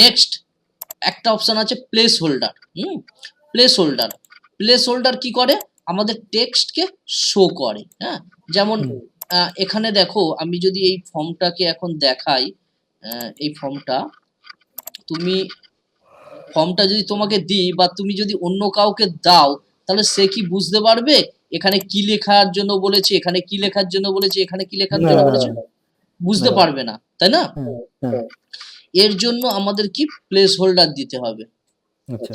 Next একটা option আছে placeholder হুম? Placeholder placeholder কি করে? আমাদের টেক্সটকে শো করে হ্যাঁ? যেমন এখানে দেখো আমি যদি এই ফর্মটাকে এখন দেখাই এই ফর্মটা তুমি ফর্মটা যদি তোমাকে দিই বা তুমি যদি অন্য কাউকে দাও তাহলে সে কি বুঝতে পারবে? এখানে কি লেখার জন্য বলেছে এখানে কি লেখার জন্য বলেছে এখানে কি লেখার জন্য বলেছে? বুঝতে পারবে না তাই না? এর জন্য আমাদের কি প্লেস হোল্ডার দিতে হবে? আচ্ছা।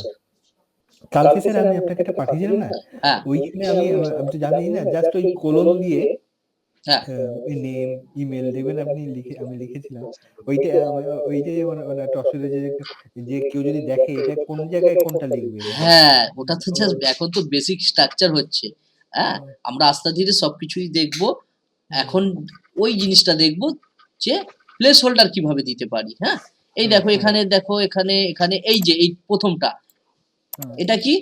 কালকে স্যার আমি আপনাকে এটা পাঠিয়েছিলাম না? হ্যাঁ। ওইখানে আমি আমি তো জানি না জাস্ট ওই কোলন দিয়ে হ্যাঁ। ওই নেম ইমেল দেবেন আপনি লিখে আমি লিখেছিলাম। ওইটা ওইটাই মানে একটা অসুবিধা যে যে কেউ যদি দেখে এটা কোন জায়গায় কোনটা লিখবে? হ্যাঁ ওটা তো জাস্ট এখন তো বেসিক স্ট্রাকচার হচ্ছে। হ্যাঁ আমরা আস্তে ধীরে সবকিছুই দেখব। এখন ওই জিনিসটা দেখব যে প্লেস হোল্ডার কীভাবে দিতে পারি হ্যাঁ? এই দেখো এখানে দেখো এখানে এখানে এই যে এই প্রথমটা। এটা কি?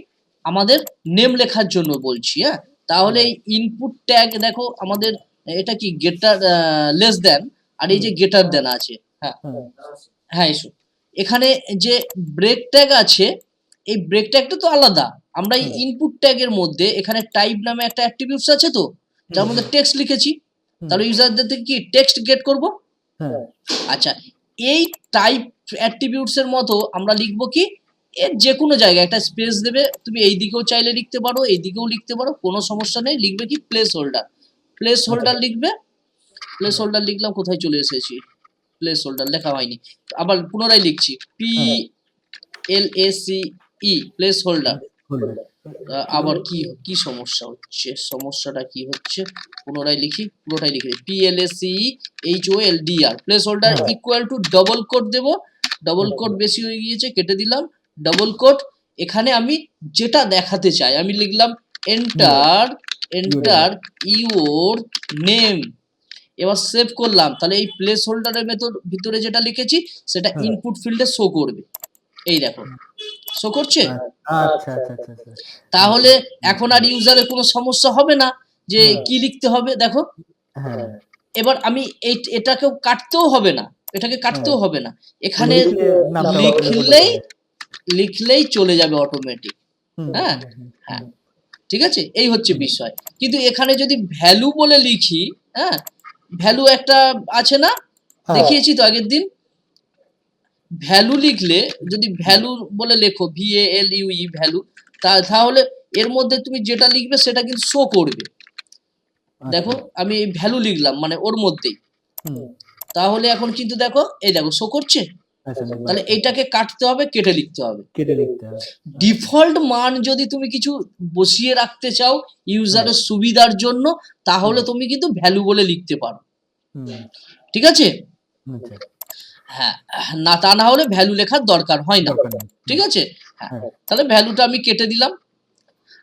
আমাদের নেম লেখার জন্য বলছি হ্যাঁ? তাহলে এই ইনপুট ট্যাগ দেখো আমাদের এটা কি গেটার লেস দেন আর এই যে গেটার দেন আছে হ্যাঁ? হ্যাঁ, এসো। এখানে যে ব্রেক ট্যাগ আছে এই ব্রেক ট্যাগটা তো আলাদা। আমরা এই। ইনপুট ট্যাগের মধ্যে এখানে টাইপ নামে একটা অ্যাট্রিবিউটস আছে তো যার মধ্যে টেক্সট লিখেছি। তাহলে ইউজারদের থেকে কি টেক্সট গেট করব? আচ্ছা এই টাইপ অ্যাট্রিবিউটস এর মতো আমরা লিখব কি? এর যে কোনো জায়গায় একটা স্পেস দেবে তুমি এই দিকেও চাইলে লিখতে পারো এই দিকেও লিখতে পারো কোনো সমস্যা নেই লিখবে কি? প্লেস হোল্ডার প্লেস হোল্ডার লিখবে প্লেস হোল্ডার লিখলাম কোথায় চলে এসেছি? প্লেস হোল্ডার লেখা হয়নি। আবার পুনরায় লিখছি P L A C E placeholder আবার কি কি সমস্যা হচ্ছে? সমস্যাটা কি হচ্ছে? পুনরায় লিখি পুরোটাই লিখি P L S C H O L D R placeholder. Equal to double quote Dev. Double quote বেশি হয়ে গিয়েছে কেটে দিলাম। ডবল কোড এখানে আমি যেটা দেখাতে চাই আমি লিখলাম এন্টার এন্টার ইউর নেম এবার সেভ করলাম তাহলে এই প্লেস হোল্ডারের ভেতর ভিতরে যেটা লিখেছি সেটা। ইনপুট ফিল্ডে শো করবে। এই দেখো। শো করছে? আচ্ছা আচ্ছা আচ্ছা আচ্ছা। তাহলে এখন আর ইউজারের কোনো সমস্যা হবে না যে হ্যাঁ। কি লিখতে হবে দেখো। হ্যাঁ। এবার আমি এটাকেও কাটতেও হবে না। এটাকে কাটতেও হবে না। এখানে লিখলেই লিখলেই চলে যাবে অটোমেটিক হ্যাঁ, হ্যাঁ। ঠিক আছে? এই হচ্ছে বিষয়। কিন্তু এখানে যদি ভ্যালু বলে লিখি হ্যাঁ? ভ্যালু একটা আছে না? হ্যাঁ, দেখিয়েছি তো আগের দিন? ভ্যালু লিখলে যদি ভ্যালু বলে লেখো V A L U E value তাহলে এর মধ্যে তুমি যেটা লিখবে সেটা কিন্তু শো করবে। আচ্ছা, দেখো আমি ভ্যালু লিখলাম মানে ওর মধ্যেই। তাহলে এখন কিন্তু দেখো এই দেখো শো করছে? আচ্ছা, তাহলে এটাকে কাটতে হবে কেটে লিখতে হবে। কেটে লিখতে হবে। ডিফল্ট মান যদি তুমি কিছু বসিয়ে রাখতে চাও ইউজারের সুবিধার জন্য তাহলে তুমি কিন্তু ভ্যালু বলে লিখতে পারো। ঠিক আছে? আচ্ছা, হ্যাঁ না তা না হলে ভ্যালু লেখার দরকার হয় না। ঠিক আছে? হ্যাঁ হ্যাঁ। তাহলে ভ্যালুটা আমি কেটে দিলাম।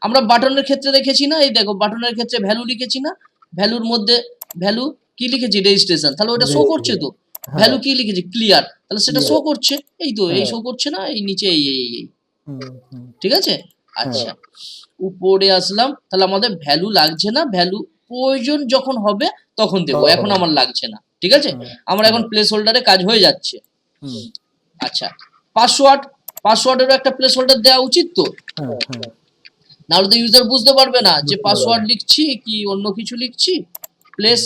আমরা বাটনের ক্ষেত্রে দেখেছি না? এই দেখো বাটনের ক্ষেত্রে ভ্যালু লিখেছি না? ভ্যালুর মধ্যে ভ্যালু কি লিখেছি? রেজিস্ট্রেশন তাহলে ওটা শো করছে তো। হ্যাঁ, ভ্যালু কি লিখেছি? ক্লিয়ার তাহলে সেটা শো করছে। এই তো এই হ্যাঁ। শো করছে না? এই নিচে এই এই এই ঠিক আছে? আচ্ছা। উপরে আসলাম। তাহলে আমাদের ভ্যালু লাগছে না? ভ্যালু প্রয়োজন যখন হবে তখন দেবো। এখন আমার লাগছে না। ঠিক আছে? আমার এখন প্লেস হোল্ডারে কাজ হয়ে যাচ্ছে। আচ্ছা পাসওয়ার্ড পাসওয়ার্ডেরও একটা প্লেস হোল্ডার দেওয়া উচিত তো? হ্যাঁ, হ্যাঁ, নাহলে তো ইউজার বুঝতে পারবে না যে পাসওয়ার্ড লিখছি কি অন্য কিছু লিখছি? Place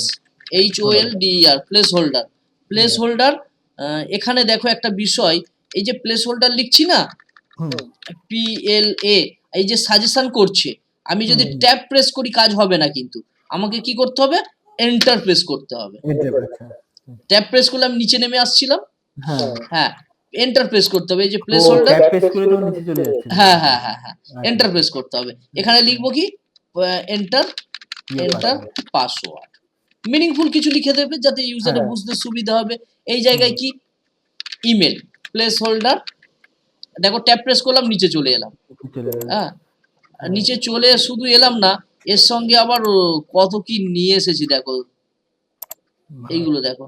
H O L D R placeholder placeholder এখানে দেখো একটা বিষয় এই যে প্লেস হোল্ডার লিখছি না? পি এল এ এই যে সাজেশন করছে। আমি যদি। ট্যাব প্রেস করি কাজ হবে না কিন্তু। আমাকে কি করতে হবে? এন্টার প্রেস করতে হবে। আচ্ছা, ট্যাব প্রেস করলে আমি নিচে নেমে আসছিলাম। হ্যাঁ, হ্যাঁ এন্টার প্রেস করতে হবে। এই যে প্লেস হোল্ডার চলে যাচ্ছে। হ্যাঁ হ্যাঁ হ্যাঁ হ্যাঁ। আচ্ছা, এন্টার প্রেস করতে হবে। এখানে লিখব কি? এন্টার এন্টার পাসওয়ার্ড মিনিংফুল কিছু লিখে দেবে যাতে ইউজারে হ্যাঁ। বুঝতে সুবিধা হবে। এই জায়গায় কি? ইমেল প্লেস হোল্ডার দেখো ট্যাব প্রেস করলাম নিচে চলে এলাম। হ্যাঁ নিচে চলে শুধু এলাম না এর সঙ্গে আবার কত কি নিয়ে এসেছি দেখো। এইগুলো দেখো।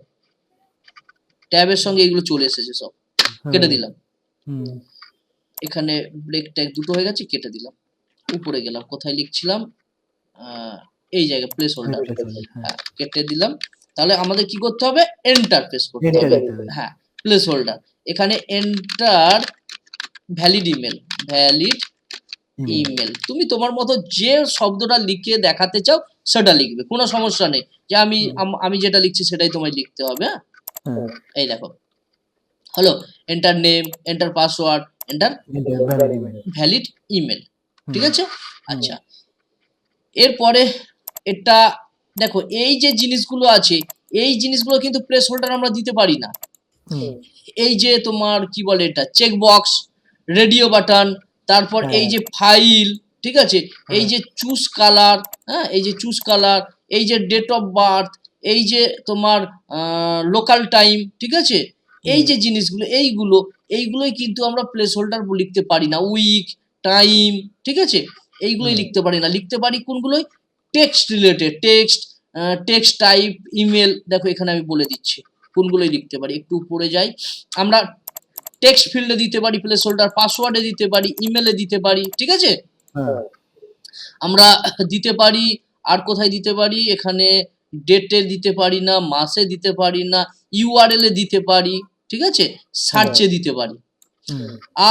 ট্যাবের সঙ্গে এইগুলো চলে এসেছে সব। কেটে হ্যাঁ, দিলাম এখানে ব্রেক ট্যাগ দুটো হয়ে গেছে কেটে দিলাম। উপরে গেলাম কোথায় লিখছিলাম? আহ, এই জায়গায় প্লেস হোল্ডার হ্যাঁ, কেটে দিলাম। তাহলে আমাদের কি করতে হবে? এন্টার প্রেস করতে হবে। হ্যাঁ প্লেস হোল্ডার এখানে enter valid email valid email তুমি তোমার মতো যে শব্দটা লিখে দেখাতে চাও সেটা লিখবে কোনো সমস্যা নেই। যে আমি আম- যেটা লিখছি সেটাই তোমায় লিখতে হবে হ্যাঁ? এই দেখো। হলো enter name enter password enter valid email ঠিক আছে? আচ্ছা। এরপরে এটা দেখো এই যে জিনিসগুলো আছে এই জিনিসগুলো কিন্তু প্লেস হোল্ডার আমরা দিতে পারি না। এই যে তোমার কি বলে এটা? চেক বক্স রেডিও বাটন তারপর হ্যাঁ। এই যে ফাইল ঠিক আছে? এই যে চুজ কালার হ্যাঁ? এই যে চুজ কালার এই যে ডেট অফ বার্থ এই যে তোমার লোকাল টাইম ঠিক আছে? এই যে জিনিসগুলো এইগুলো এইগুলোই কিন্তু আমরা প্লেস হোল্ডার লিখতে পারি না। উইক টাইম ঠিক আছে? এইগুলোই লিখতে পারি না। লিখতে পারি কোনগুলোই? Text related text text type email দেখো এখানে আমি বলে দিচ্ছি। কোনগুলোই লিখতে পারি? একটু উপরে যাই। আমরা টেক্সট ফিল্ডে দিতে পারি প্লেস হোল্ডার পাসওয়ার্ডে দিতে পারি ইমেলে দিতে পারি ঠিক আছে? হ্যাঁ। আমরা দিতে পারি আর কোথায় দিতে পারি? এখানে ডেটে দিতে পারি না মাসে দিতে পারি না ইউআরএল এ দিতে পারি ঠিক আছে? সার্চে দিতে পারি।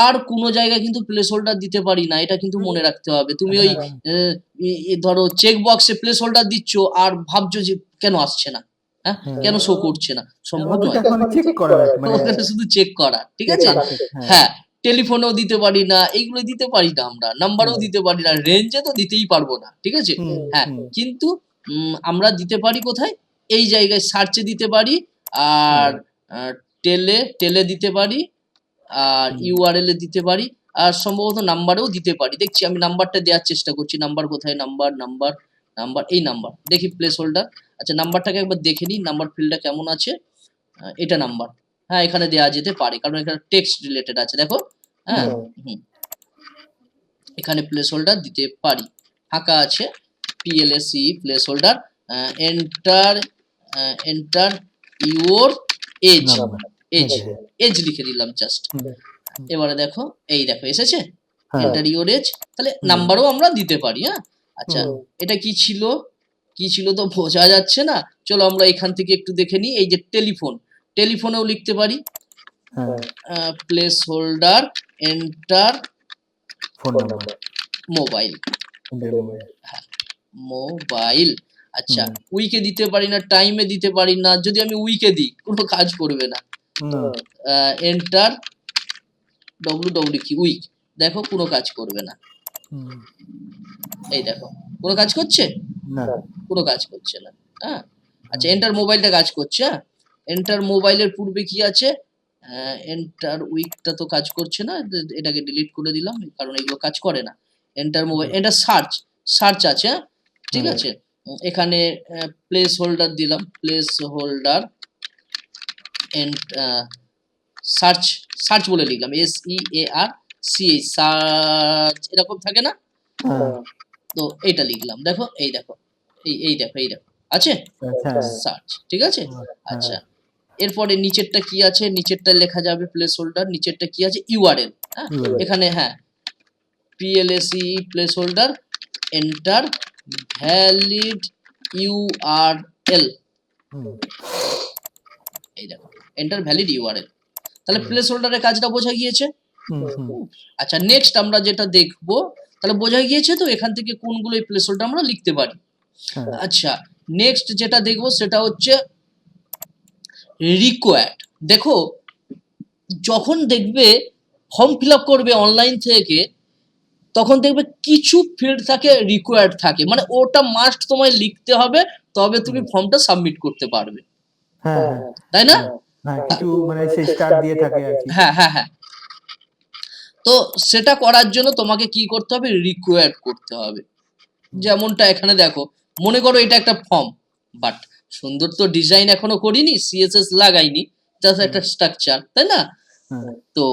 আর কোনো জায়গায় কিন্তু প্লেস হোল্ডার দিতে পারি না এটা কিন্তু মনে রাখতে হবে। তুমি ওই হ্যাঁ, ধরো চেক বক্সে প্লেস হোল্ডার দিচ্ছ আর ভাবছ যে কেন আসছে না। হ্যাঁ? হ্যাঁ। কেন শো করছে না? সম্ভব নয়। মানে শুধু চেক করা ঠিক আছে? হ্যাঁ। হ্যাঁ টেলিফোনেও দিতে পারি না এইগুলো দিতে পারি না আমরা নাম্বারও দিতে পারি না রেঞ্জে তো দিতেই পারব না ঠিক আছে? হ্যাঁ কিন্তু আমরা দিতে পারি কোথায়? এই জায়গায় সার্চে দিতে পারি আর টেলে টেলে দিতে পারি আর ইউআরএল এ দিতে পারি আর সম্ভবত নাম্বারেও দিতে পারি। দেখছি আমি নাম্বারটা দেওয়ার চেষ্টা করছি নাম্বার কোথায় নাম্বার নাম্বার নাম্বার এই নাম্বার দেখি প্লেস হোল্ডার আচ্ছা নাম্বারটাকে একবার দেখে নিই নাম্বার ফিল্ডটা কেমন আছে। এটা নাম্বার। হ্যাঁ এখানে দেওয়া যেতে পারে কারণ এখানে টেক্সট রিলেটেড আছে দেখো। হ্যাঁ হুম। এখানে প্লেস হোল্ডার দিতে পারি। ফাঁকা আছে P L A C placeholder enter enter your age. Age age লিখে দিলাম জাস্ট এবারে দেখো এই দেখো এসেছে? এন্টার ইউর এজ তাহলে নাম্বারও আমরা দিতে পারি হ্যাঁ। আচ্ছা এটা কি ছিল? কি ছিল তো বোঝা যাচ্ছে না। চলো আমরা এখান থেকে একটু দেখে নিই এই যে টেলিফোন। টেলিফোনেও লিখতে পারি। হ্যাঁ, placeholder enter phone number. Mobile mobile mobile আচ্ছা উইকে দিতে পারি না টাইমে দিতে পারি না যদি আমি উইকে দিই কোনো কাজ করবে না। না এন্টার ডব্লিউ ডব্লিউ কি উইক দেখো কোনো কাজ করবে না। এই দেখো কোনো কাজ করছে? না। কোনো কাজ করছে না। হ্যাঁ? আচ্ছা এন্টার মোবাইলটা কাজ করছে হ্যাঁ? এন্টার মোবাইলের পূর্বে কি আছে? এন্টার উইকটা তো কাজ করছে না এটাকে ডিলিট করে দিলাম কারণ এগুলো কাজ করে না। এন্টার মোবাইল এটা সার্চ সার্চ আছে হ্যাঁ? ঠিক আছে? এখানে প্লেস হোল্ডার দিলাম placeholder and search search বলে লিখলাম S E A R C search এরকম থাকে না? হ্যাঁ, তো এইটা লিখলাম। দেখো এই দেখো এই এই দেখো এই দেখো। আছে? আচ্ছা। সার্চ ঠিক আছে? হ্যাঁ, আচ্ছা। এরপরে নিচেরটা কি আছে? নিচেরটা লেখা যাবে প্লেস হোল্ডার নিচেরটা কি আছে? ইউআরএল হ্যাঁ? এখানে হ্যাঁ। P L A C placeholder enter valid URL এই দেখো এন্টার ভ্যালিড ইউআরএল তাহলে প্লেস হোল্ডারের কাজটা বোঝা গিয়েছে? আচ্ছা নেক্সট আমরা যেটা দেখব তাহলে বোঝা গিয়েছে তো এখান থেকে কোনগুলো এই প্লেস হোল্ডার আমরা লিখতে পারি। হ্যাঁ, আচ্ছা নেক্সট যেটা দেখব সেটা হচ্ছে রিকোয়ার্ড দেখো যখন দেখবে ফর্ম ফিল আপ করবে অনলাইন থেকে তখন দেখবে কিছু ফিল্ড থাকে রিকোয়ার্ড থাকে। মানে ওটা মাস্ট তোমায় লিখতে হবে তবে তুমি ফর্মটা সাবমিট করতে পারবে। হ্যাঁ, হ্যাঁ, তাই না? হ্যাঁ, কিছু মানে সেই স্টার দিয়ে থাকে আর কি। হ্যাঁ হ্যাঁ হ্যাঁ। তো সেটা করার জন্য তোমাকে কি করতে হবে? রিকোয়ার্ড করতে হবে। যেমনটা এখানে দেখো মনে করো এটা একটা ফর্ম বাট সুন্দর তো ডিজাইন এখনও করিনি সিএসএস লাগাইনি জাস্ট একটা স্ট্রাকচার তাই না? তো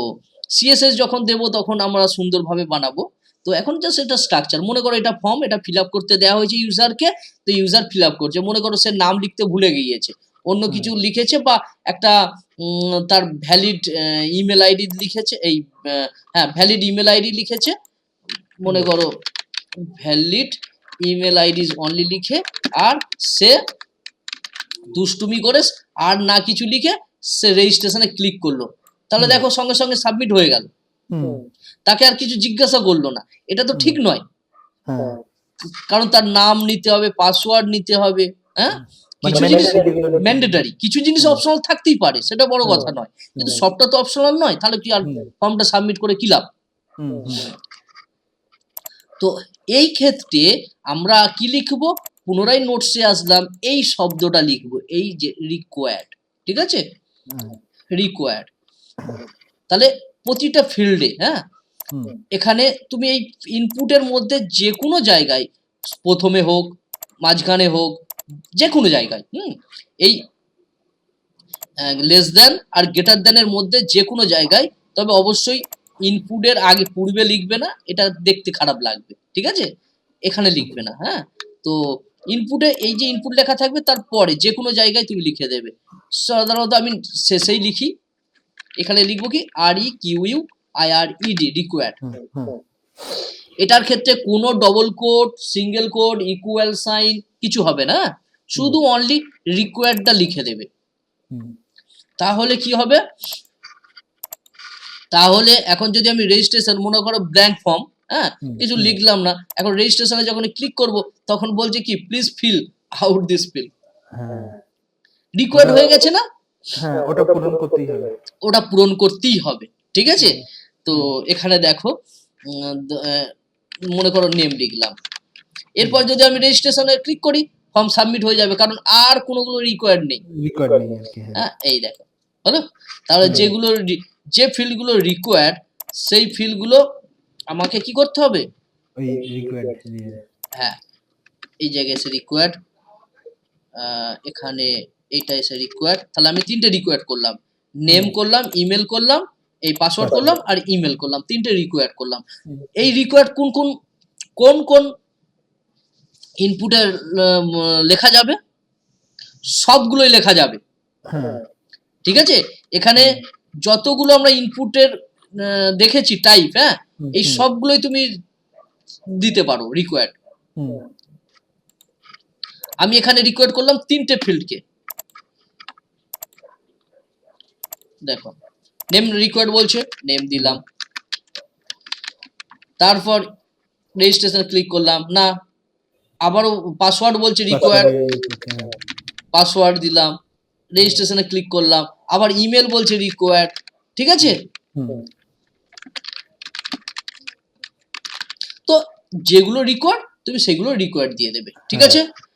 সিএসএস যখন দেবো তখন আমরা সুন্দরভাবে বানাবো। তো এখন জাস্ট এটা স্ট্রাকচার মনে করো এটা ফর্ম এটা ফিল আপ করতে দেওয়া হয়েছে ইউজারকে তো ইউজার ফিল আপ করছে। মনে করো সে নাম লিখতে ভুলে গিয়েছে। অন্য কিছু লিখেছে বা একটা উম, তার ভ্যালিড ইমেল আইডি লিখেছে এই হ্যাঁ ভ্যালিড ইমেল আইডি লিখেছে। মনে করো ভ্যালিড ইমেল আইডি অনলি লিখে আর সে দুষ্টুমি করে আর না কিছু লিখে সে রেজিস্ট্রেশনে ক্লিক করল। তাহলে দেখো সঙ্গে সঙ্গে সাবমিট হয়ে গেল। তাকে আর কিছু জিজ্ঞাসা করল না। এটা তো ঠিক নয়। হ্যাঁ। কারণ তার নাম নিতে হবে পাসওয়ার্ড নিতে হবে হ্যাঁ? কিছু জিনিস ম্যান্ডেটারি কিছু জিনিস অপশনাল থাকতেই পারে সেটা বড় কথা নয়। কিন্তু সবটা তো অপশনাল নয় তাহলে কি আর ফর্মটা সাবমিট করে কি লাভ? তো এই ক্ষেত্রে আমরা কি লিখব? পুনরায় নোটসে আসলাম এই শব্দটা লিখব এই যে রিকোয়ার্ড ঠিক আছে? রিকোয়ার্ড তাহলে প্রতিটা ফিল্ডে হ্যাঁ? এখানে তুমি এই ইনপুটের মধ্যে যে কোনো জায়গায় প্রথমে হোক মাঝখানে হোক যে কোনো জায়গায় হুম? এই লেস দেন আর গ্রেটার দেনের মধ্যে যে কোনো জায়গায় তবে অবশ্যই ইনপুটের আগে পূর্বে লিখবে না এটা দেখতে খারাপ লাগবে ঠিক আছে? এখানে লিখবে না হ্যাঁ? তো ইনপুটে এই যে ইনপুট লেখা থাকবে তারপরে যে কোনো জায়গায় তুমি লিখে দেবে। সাধারণত আমি শেষেই লিখি এখানে লিখব কি? R E Q U I R E D required এটার ক্ষেত্রে কোনো double quote single quote equal sign কিছু হবে না। শুধু অনলি রিকোয়ার্ডটা লিখে দেবে। তাহলে কি হবে? তাহলে এখন যদি আমি রেজিস্ট্রেশন মনে করো ব্ল্যাঙ্ক ফর্ম হ্যাঁ কিছু লিখলাম না এখন রেজিস্ট্রেশনে যখন ক্লিক করব তখন বলছে কি please fill out this fill হ্যাঁ। রিকোয়ার্ড হয়ে গেছে না? হ্যাঁ ওটা পূরণ করতেই হবে। ওটা পূরণ করতেই হবে ঠিক আছে? তো এখানে দেখো মনে করো নেম লিখলাম। এরপর যদি আমি রেজিস্ট্রেশনে ক্লিক করি ফর্ম সাবমিট হয়ে যাবে কারণ আর কোনোগুলো রিকোয়ার্ড নেই। হ্যাঁ। হ্যাঁ এই দেখো হলো? তাহলে যেগুলো যে ফিল্ডগুলো রিকোয়ার্ড সেই ফিল্ডগুলো আমাকে কি করতে হবে? হ্যাঁ এই জায়গায় এসে রিকোয়ার্ড এখানে এইটা এসে রিকোয়ার্ড তাহলে আমি তিনটে রিকোয়ার্ড করলাম। নেম করলাম ইমেল করলাম এই পাসওয়ার্ড করলাম আর ইমেল করলাম তিনটে রিকোয়ার্ড করলাম। এই রিকোয়ার্ড কোন কোন কোন কোন ইনপুটের লেখা যাবে সবগুলোই লেখা যাবে। হ্যাঁ। ঠিক আছে? এখানে যতগুলো আমরা ইনপুটের দেখেছি টাইপ হ্যাঁ? এই সবগুলোই তুমি দিতে পারো রিকোয়ার্ড আমি এখানে রিকোয়ার্ড করলাম তিনটে ফিল্ডকে দেখো নেম রিকোয়ার্ড বলছে নেম দিলাম। তারপর রেজিস্ট্রেশন ক্লিক করলাম না আবারও পাসওয়ার্ড বলছে রিকোয়ার্ড পাসওয়ার্ড দিলাম রেজিস্ট্রেশনে ক্লিক করলাম আবার ইমেল বলছে রিকোয়ার্ড ঠিক আছে? তো যেগুলো রিকোয়ার্ড তুমি সেগুলো রিকোয়ার্ড দিয়ে দেবে ঠিক হ্যাঁ। আছে?